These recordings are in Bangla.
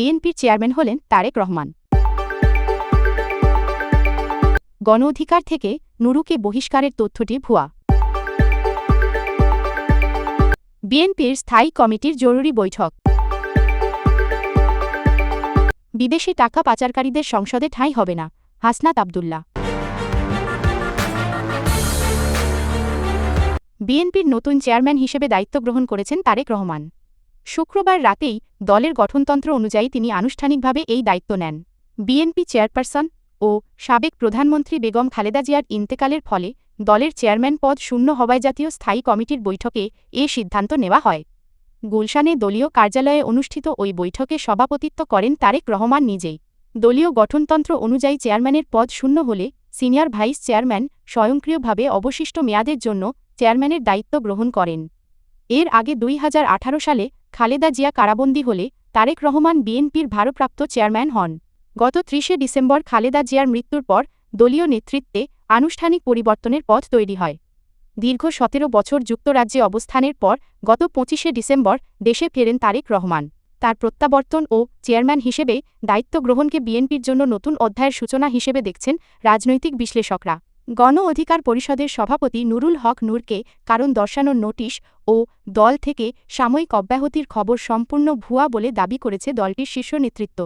বিএনপির চেয়ারম্যান হলেন তারেক রহমান। গণ অধিকার থেকে নুরুকে বহিষ্কারের তথ্যটি ভুয়া। বিএনপির স্থায়ী কমিটির জরুরি বৈঠক। বিদেশে টাকা পাচারকারীদের সংসদে ঠাঁই হবে না, হাসনাত আবদুল্লাহ। বিএনপির নতুন চেয়ারম্যান হিসেবে দায়িত্ব গ্রহণ করেছেন তারেক রহমান। শুক্রবার রাতেই দলের গঠনতন্ত্র অনুযায়ী তিনি আনুষ্ঠানিকভাবে এই দায়িত্ব নেন। বিএনপি চেয়ারপারসন ও সাবেক প্রধানমন্ত্রী বেগম খালেদা জিয়ার ইন্তেকালের ফলে দলের চেয়ারম্যান পদ শূন্য হওয়ায় জাতীয় স্থায়ী কমিটির বৈঠকে এ সিদ্ধান্ত নেওয়া হয়। গুলশানে দলীয় কার্যালয়ে অনুষ্ঠিত ওই বৈঠকে সভাপতিত্ব করেন তারেক রহমান নিজেই। দলীয় গঠনতন্ত্র অনুযায়ী চেয়ারম্যানের পদ শূন্য হলে সিনিয়র ভাইস চেয়ারম্যান স্বয়ংক্রিয়ভাবে অবশিষ্ট মেয়াদের জন্য চেয়ারম্যানের দায়িত্ব গ্রহণ করেন। এর আগে দুই হাজার আঠারো সালে খালেদা জিয়া কারাবন্দী হলে তারেক রহমান বিএনপির ভারপ্রাপ্ত চেয়ারম্যান হন। গত ত্রিশে ডিসেম্বর খালেদা জিয়ার মৃত্যুর পর দলীয় নেতৃত্বে আনুষ্ঠানিক পরিবর্তনের পথ তৈরি হয়। দীর্ঘ সতেরো বছর যুক্তরাজ্যে অবস্থানের পর গত পঁচিশে ডিসেম্বর দেশে ফেরেন তারেক রহমান। তার প্রত্যাবর্তন ও চেয়ারম্যান হিসেবে দায়িত্ব গ্রহণকে বিএনপির জন্য নতুন অধ্যায়ের সূচনা হিসেবে দেখছেন রাজনৈতিক বিশ্লেষকরা। গণ অধিকার পরিষদের সভাপতি নুরুল হক নূরকে কারণ দর্শানোর নোটিশ ও দল থেকে সাময়িক অব্যাহতির খবর সম্পূর্ণ ভুয়া বলে দাবি করেছে দলটির শীর্ষ নেতৃত্ব।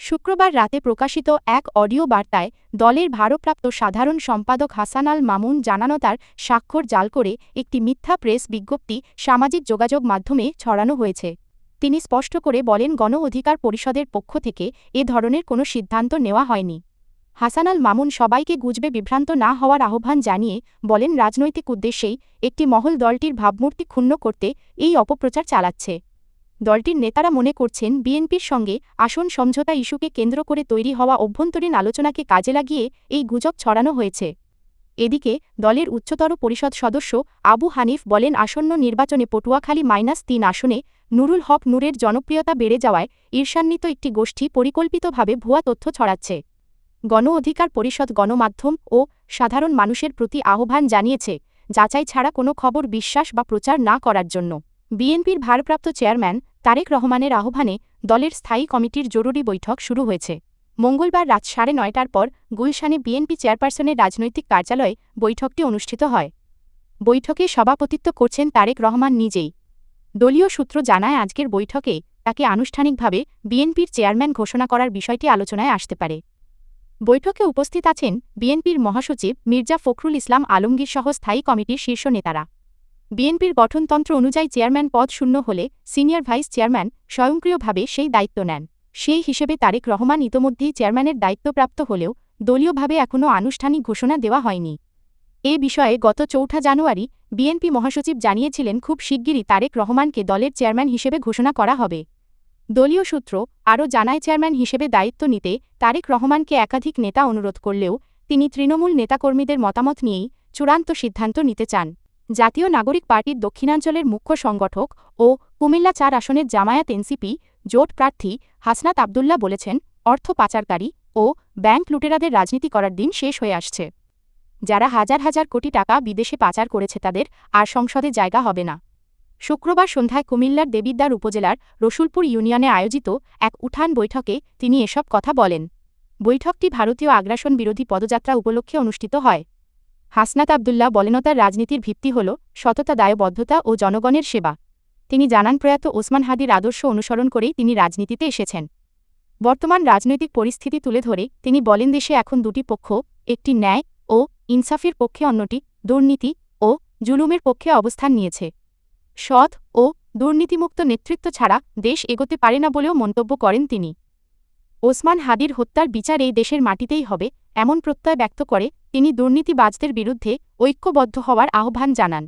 শুক্রবার রাতে প্রকাশিত এক অডিও বার্তায় দলের ভারপ্রাপ্ত সাধারণ সম্পাদক হাসান আল মামুন জানানো তার স্বাক্ষর জাল করে একটি মিথ্যা প্রেস বিজ্ঞপ্তি সামাজিক যোগাযোগ মাধ্যমে ছড়ানো হয়েছে। তিনি স্পষ্ট করে বলেন, গণ অধিকার পরিষদের পক্ষ থেকে এ ধরনের কোনো সিদ্ধান্ত নেওয়া হয়নি। হাসান আল মামুন সবাইকে গুজবে বিভ্রান্ত না হওয়ার আহ্বান জানিয়ে বলেন, রাজনৈতিক উদ্দেশ্যেই একটি মহল দলটির ভাবমূর্তি ক্ষুণ্ণ করতে এই অপপ্রচার চালাচ্ছে। দলটির নেতারা মনে করছেন, বিএনপির সঙ্গে আসন সমঝোতা ইস্যুকে কেন্দ্র করে তৈরি হওয়া অভ্যন্তরীণ আলোচনাকে কাজে লাগিয়ে এই গুজব ছড়ানো হয়েছে। এদিকে দলের উচ্চতর পরিষদ সদস্য আবু হানিফ বলেন, আসন্ন নির্বাচনে পটুয়াখালী মাইনাস তিন আসনে নুরুল হক নূরের জনপ্রিয়তা বেড়ে যাওয়ায় ঈর্ষান্বিত একটি গোষ্ঠী পরিকল্পিতভাবে ভুয়া তথ্য ছড়াচ্ছে। গণ অধিকার পরিষদ গণমাধ্যম ও সাধারণ মানুষের প্রতি আহ্বান জানিয়েছে যাচাই ছাড়া কোনো খবর বিশ্বাস বা প্রচার না করার জন্য। বিএনপির ভারপ্রাপ্ত চেয়ারম্যান তারেক রহমানের আহ্বানে দলের স্থায়ী কমিটির জরুরি বৈঠক শুরু হয়েছে। মঙ্গলবার রাত সাড়ে নয়টার পর গুলশানে বিএনপি চেয়ারপারসনের রাজনৈতিক কার্যালয়ে বৈঠকটি অনুষ্ঠিত হয়। বৈঠকে সভাপতিত্ব করছেন তারেক রহমান নিজেই। দলীয় সূত্র জানায়, আজকের বৈঠকে তাকে আনুষ্ঠানিকভাবে বিএনপির চেয়ারম্যান ঘোষণা করার বিষয়টি আলোচনায় আসতে পারে। বৈঠকে উপস্থিত আছেন বিএনপির মহাসচিব মির্জা ফখরুল ইসলাম আলমগীর সহ স্থায়ী কমিটির শীর্ষ নেতারা। বিএনপির গঠনতন্ত্র অনুযায়ী চেয়ারম্যান পদ শূন্য হলে সিনিয়র ভাইস চেয়ারম্যান স্বয়ংক্রিয়ভাবে সেই দায়িত্ব নেন। সেই হিসেবে তারেক রহমান ইতোমধ্যেই চেয়ারম্যানের দায়িত্বপ্রাপ্ত হলেও দলীয়ভাবে এখনও আনুষ্ঠানিক ঘোষণা দেওয়া হয়নি। এ বিষয়ে গত চৌঠা জানুয়ারি বিএনপি মহাসচিব জানিয়েছিলেন, খুব শিগগিরই তারেক রহমানকে দলের চেয়ারম্যান হিসেবে ঘোষণা করা হবে। দলীয় সূত্র আরও জানায়, চেয়ারম্যান হিসেবে দায়িত্ব নিতে তারেক রহমানকে একাধিক নেতা অনুরোধ করলেও তিনি তৃণমূল নেতাকর্মীদের মতামত নিয়েই চূড়ান্ত সিদ্ধান্ত নিতে চান। জাতীয় নাগরিক পার্টির দক্ষিণাঞ্চলের মুখ্য সংগঠক ও কুমিল্লা চার আসনের জামায়াত এনসিপি জোট প্রার্থী হাসনাত আবদুল্লাহ বলেছেন, অর্থ পাচারকারী ও ব্যাংক লুটেরাদের রাজনীতি করার দিন শেষ হয়ে আসছে। যারা হাজার হাজার কোটি টাকা বিদেশে পাচার করেছে তাদের আর সংসদে জায়গা হবে না। শুক্রবার সন্ধ্যায় কুমিল্লার দেবিদ্বার উপজেলার রসুলপুর ইউনিয়নে আয়োজিত এক উঠান বৈঠকে তিনি এসব কথা বলেন। বৈঠকটি ভারতীয় আগ্রাসন বিরোধী পদযাত্রা উপলক্ষে অনুষ্ঠিত হয়। হাসনাত আবদুল্লাহ বলেনতার রাজনীতির ভিত্তি হল সততা, দায়বদ্ধতা ও জনগণের সেবা। তিনি জানান, প্রয়াত ওসমান হাদির আদর্শ অনুসরণ করেই তিনি রাজনীতিতে এসেছেন। বর্তমান রাজনৈতিক পরিস্থিতি তুলে ধরে তিনি বলেন, দেশে এখন দুটি পক্ষ, একটি ন্যায় ও ইনসাফের পক্ষে অন্যটি দুর্নীতি ও জুলুমের পক্ষে অবস্থান নিয়েছে। সৎ ও দুর্নীতিমুক্ত নেতৃত্ব ছাড়া দেশ এগোতে পারে না বলেও মন্তব্য করেন তিনি। ওসমান হাদির হত্যার বিচার এই দেশের মাটিতেই হবে, এমন প্রত্যয় ব্যক্ত করে তিনি দুর্নীতিবাজদের বিরুদ্ধে ঐক্যবদ্ধ হওয়ার আহ্বান জানান।